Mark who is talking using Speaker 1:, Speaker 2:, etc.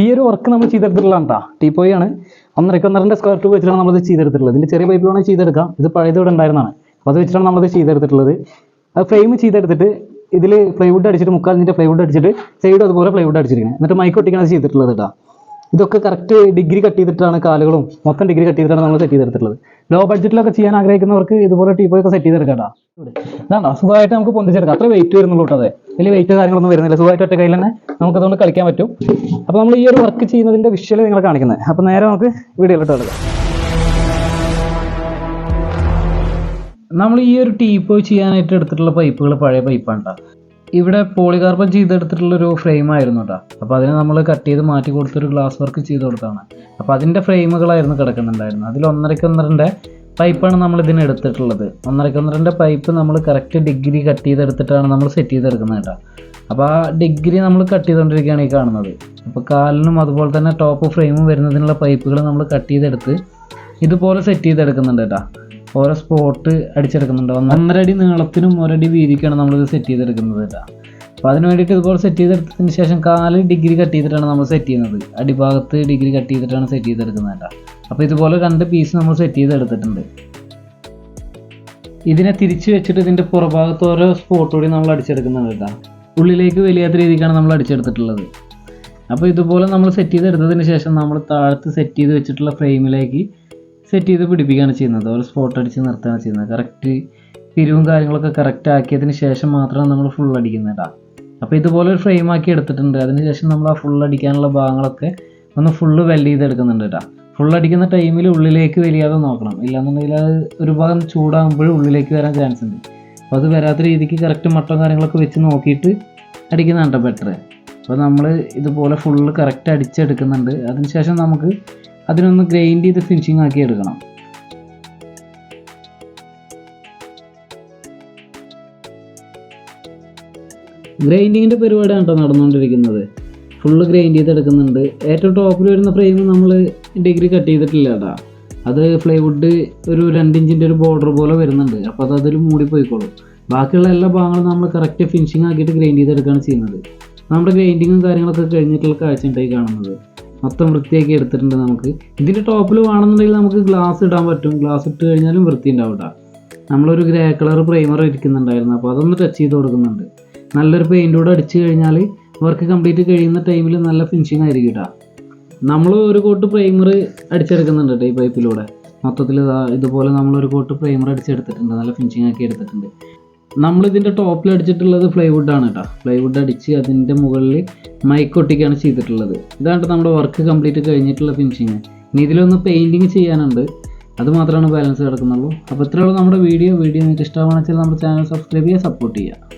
Speaker 1: ഈ ഒരു വർക്ക് നമ്മൾ ചെയ്തെടുത്തിട്ടുള്ളതാണ് കേട്ടോ ടീപ്പോയി ആണ്. ഒന്നരക്ക് ഒന്നരന്റെ സ്ക്വയർ ട്യൂബ് വെച്ചിട്ടാണ് നമ്മളത് ചെയ്തെടുത്തിട്ടുള്ളത്. ഇതിന്റെ ചെറിയ പൈപ്പിലാണ് ചെയ്തെടുക്കാം ഇത് പഴയത് ഇവിടെ ഉണ്ടായിരുന്നതാണ്. അത് വെച്ചിട്ടാണ് നമ്മളത് ചെയ്തെടുത്തിട്ടുള്ളത്. അത് ഫ്രെയിം ചെയ്തെടുത്തിട്ട് ഇതിൽ പ്ലൈവുഡ് അടിച്ചിട്ട് മുക്കാലിന്റെ പ്ലൈവുഡ് അടിച്ചിട്ട് സൈഡ് അതുപോലെ പ്ലൈവുഡ് അടിച്ചിരിക്കുന്നത് എന്നിട്ട് മൈക്ക് ഒട്ടിക്കാണ് ചെയ്തിട്ടുള്ളത് കേട്ടോ ഇതൊക്കെ കറക്റ്റ് ഡിഗ്രി കട്ട് ചെയ്തിട്ടാണ് കാലുകളും മൊത്തം ഡിഗ്രി കട്ട് ചെയ്തിട്ടാണ് നമ്മൾ സെറ്റ് ചെയ്തെടുത്തിട്ടുള്ളത്. ലോ ബഡ്ജറ്റിലൊക്കെ ചെയ്യാൻ ആഗ്രഹിക്കുന്നവർക്ക് ഇതുപോലെ ടീപ്പോയൊക്കെ സെറ്റ് ചെയ്തെടുക്കാം ഇതാണോ സുഖമായിട്ട് നമുക്ക് പൊന്തിച്ചെടുക്കാം. അത്ര വെയിറ്റ് വരുന്നുള്ളൂ കേട്ടോ അതെ. വലിയ വെയിറ്റ് കാര്യങ്ങളൊന്നും വരുന്നില്ല. സുഖമായിട്ട് ഒറ്റ കയ്യിൽ തന്നെ നമുക്ക് അതുകൊണ്ട് കളിക്കാൻ പറ്റും. അപ്പോൾ നമ്മൾ ഈ ഒരു വർക്ക് ചെയ്യുന്നതിന്റെ വിഷ്വൽ നിങ്ങൾ കാണിക്കുന്നത് അപ്പോൾ നേരെ നമുക്ക് വീഡിയോയിലോട്ട് എടുക്കാം. നമ്മൾ ഈ ഒരു ടീപ്പ് ചെയ്യാനായിട്ട് എടുത്തിട്ടുള്ള പൈപ്പുകൾ പഴയ പൈപ്പാണ് ഇവിടെ പോളികാർബൺ ചെയ്തെടുത്തിട്ടുള്ളൊരു ഫ്രെയിം ആയിരുന്നു കേട്ടോ അപ്പോൾ അതിനെ നമ്മൾ കട്ട് ചെയ്ത് മാറ്റി കൊടുത്തൊരു ഗ്ലാസ് വർക്ക് ചെയ്ത് കൊടുത്താണ്. അപ്പോൾ അതിന്റെ ഫ്രെയിമുകളായിരുന്നു കിടക്കുന്നുണ്ടായിരുന്നത്. അതിൽ ഒന്നരക്കൊന്നരന്റെ പൈപ്പാണ് നമ്മൾ ഇതിന് എടുത്തിട്ടുള്ളത്. ഒന്നരക്കൊന്നരന്റെ പൈപ്പ് നമ്മൾ കറക്റ്റ് ഡിഗ്രി കട്ട് ചെയ്തെടുത്തിട്ടാണ് നമ്മൾ സെറ്റ് ചെയ്തെടുക്കുന്നത് കേട്ടോ അപ്പോൾ ആ ഡിഗ്രി നമ്മൾ കട്ട് ചെയ്തുകൊണ്ടിരിക്കുകയാണ് ഈ കാണുന്നത്. അപ്പോൾ കാലിനും അതുപോലെ തന്നെ ടോപ്പ് ഫ്രെയിമും വരുന്നതിനുള്ള പൈപ്പുകൾ നമ്മൾ കട്ട് ചെയ്തെടുത്ത് ഇതുപോലെ സെറ്റ് ചെയ്തെടുക്കുന്നുണ്ട് കേട്ടോ ഓരോ സ്പോട്ട് അടിച്ചെടുക്കുന്നുണ്ട്. ഒന്നര അടി നീളത്തിനും ഒരടി വീതിക്കാണ് നമ്മളിത് സെറ്റ് ചെയ്തെടുക്കുന്നത് കേട്ടോ. അതിന് വേണ്ടിയിട്ട് ഇതുപോലെ സെറ്റ് ചെയ്തെടുത്തതിന് ശേഷം കാൽ ഡിഗ്രി കട്ട് ചെയ്തിട്ടാണ് നമ്മൾ സെറ്റ് ചെയ്യുന്നത്. അടിഭാഗത്ത് ഡിഗ്രി കട്ട് ചെയ്തിട്ടാണ് സെറ്റ് ചെയ്തെടുക്കുന്നത് അപ്പോൾ ഇതുപോലെ രണ്ട് പീസ് നമ്മൾ സെറ്റ് ചെയ്തെടുത്തിട്ടുണ്ട്. ഇതിനെ തിരിച്ച് വെച്ചിട്ട് ഇതിന്റെ പുറഭാഗത്ത് ഓരോ കൂടി നമ്മൾ അടിച്ചെടുക്കുന്നുണ്ട് കേട്ടോ. ഉള്ളിലേക്ക് വലിയാത്ത രീതിക്കാണ് നമ്മൾ അടിച്ചെടുത്തിട്ടുള്ളത്. അപ്പോൾ ഇതുപോലെ നമ്മൾ സെറ്റ് ചെയ്തെടുത്തതിന് ശേഷം നമ്മൾ താഴത്ത് സെറ്റ് ചെയ്ത് വെച്ചിട്ടുള്ള ഫ്രെയിമിലേക്ക് സെറ്റ് ചെയ്ത് പിടിപ്പിക്കുകയാണ് ചെയ്യുന്നത്. ഒരു സ്പോട്ട് അടിച്ച് നിർത്തുകയാണ് ചെയ്യുന്നത്. കറക്റ്റ് തിരിവും കാര്യങ്ങളൊക്കെ കറക്റ്റ് ആക്കിയതിന് ശേഷം മാത്രമാണ് നമ്മൾ ഫുൾ അടിക്കുന്നത് അപ്പോൾ ഇതുപോലെ ഒരു ഫ്രെയിം ആക്കി എടുത്തിട്ടുണ്ട്. അതിന് ശേഷം നമ്മൾ ആ ഫുൾ അടിക്കാനുള്ള ഭാഗങ്ങളൊക്കെ ഒന്ന് ഫുള്ള് വെല്ല് ചെയ്തെടുക്കുന്നുണ്ട് കേട്ടോ ഫുൾ അടിക്കുന്ന ടൈമിൽ ഉള്ളിലേക്ക് വലിയാതെ നോക്കണം. ഇല്ലാന്നുണ്ടെങ്കിൽ അത് ഒരു ഭാഗം ചൂടാകുമ്പോഴും ഉള്ളിലേക്ക് വരാൻ ചാൻസ് ഉണ്ട്. അപ്പോൾ അത് വരാത്ത രീതിക്ക് കറക്റ്റ് മട്ടം കാര്യങ്ങളൊക്കെ വെച്ച് നോക്കിയിട്ട് അടിക്കുന്നതാണ് ബെറ്റർ അപ്പോൾ നമ്മൾ ഇതുപോലെ ഫുള്ള് കറക്റ്റ് അടിച്ചെടുക്കുന്നുണ്ട്. അതിനുശേഷം നമുക്ക് അതിനൊന്ന് ഗ്രൈൻഡ് ചെയ്ത് ഫിനിഷിങ് ആക്കി എടുക്കണം. ഗ്രൈൻഡിങ്ങിന്റെ പരിപാടിയാണ് കേട്ടോ നടന്നുകൊണ്ടിരിക്കുന്നത്. ഫുള്ള് ഗ്രൈൻഡ് ചെയ്തെടുക്കുന്നുണ്ട്. ഏറ്റവും ടോപ്പിൽ വരുന്ന ഫ്രെയിം നമ്മൾ ഡിഗ്രി കട്ട് ചെയ്തിട്ടില്ല കേട്ടോ. അത് ഫ്ലൈവുഡ് ഒരു രണ്ട് ഇഞ്ചിന്റെ ഒരു ബോർഡർ പോലെ വരുന്നുണ്ട്. അപ്പോൾ അത് അതിൽ മൂടി പോയിക്കോളും. ബാക്കിയുള്ള എല്ലാ ഭാഗങ്ങളും നമ്മൾ കറക്റ്റ് ഫിനിഷിങ് ആക്കിയിട്ട് ഗ്രൈൻഡ് ചെയ്തെടുക്കുകയാണ് ചെയ്യുന്നത്. നമ്മുടെ ഗ്രൈൻഡിങ്ങും കാര്യങ്ങളൊക്കെ കഴിഞ്ഞിട്ടുള്ള കാഴ്ച ഉണ്ടായി കാണുന്നത്. മൊത്തം വൃത്തിയാക്കി എടുത്തിട്ടുണ്ട് നമുക്ക്. ഇതിന്റെ ടോപ്പിൽ വേണമെന്നുണ്ടെങ്കിൽ നമുക്ക് ഗ്ലാസ് ഇടാൻ പറ്റും. ഗ്ലാസ് ഇട്ട് കഴിഞ്ഞാലും വൃത്തി ഉണ്ടാവും കേട്ടോ നമ്മളൊരു ഗ്രേ കളർ പ്രൈമർ ഇരിക്കുന്നുണ്ടായിരുന്നു. അപ്പോൾ അതൊന്ന് ടച്ച് ചെയ്ത് കൊടുക്കുന്നുണ്ട്. നല്ലൊരു പെയിന്റ് കൂടെ അടിച്ച് കഴിഞ്ഞാൽ വർക്ക് കംപ്ലീറ്റ് കഴിയുന്ന ടൈമിൽ നല്ല ഫിനിഷിങ് ആയിരിക്കും കേട്ടോ നമ്മൾ ഒരു കോട്ട് പ്രൈമർ അടിച്ചെടുക്കുന്നുണ്ട് കേട്ടോ ഈ പൈപ്പിലൂടെ മൊത്തത്തിൽ ഇതാ ഇതുപോലെ നമ്മളൊരു കോട്ട് പ്രൈമർ അടിച്ചെടുത്തിട്ടുണ്ട്. നല്ല ഫിനിഷിങ് ആക്കി എടുത്തിട്ടുണ്ട്. നമ്മളിതിന്റെ ടോപ്പിൽ അടിച്ചിട്ടുള്ളത് പ്ലൈവുഡ് ആണ് കേട്ടോ പ്ലൈവുഡ് അടിച്ച് അതിന്റെ മുകളിൽ മൈക്ക് ഒട്ടിക്കാണ് ചെയ്തിട്ടുള്ളത്. ഇതാണ് നമ്മുടെ വർക്ക് കംപ്ലീറ്റ് കഴിഞ്ഞിട്ടുള്ള ഫിനിഷിങ് ഇനി ഇതിലൊന്ന് പെയിന്റിങ് ചെയ്യാനുണ്ട്. അത് മാത്രമാണ് ബാലൻസ് കിടക്കുന്നുള്ളൂ അപ്പോൾ ഇത്രയുള്ള നമ്മുടെ വീഡിയോ വീഡിയോ നിങ്ങൾക്ക് ഇഷ്ടമാണെന്ന് വെച്ചാൽ നമ്മുടെ ചാനൽ സബ്സ്ക്രൈബ് ചെയ്യുക സപ്പോർട്ട് ചെയ്യുക.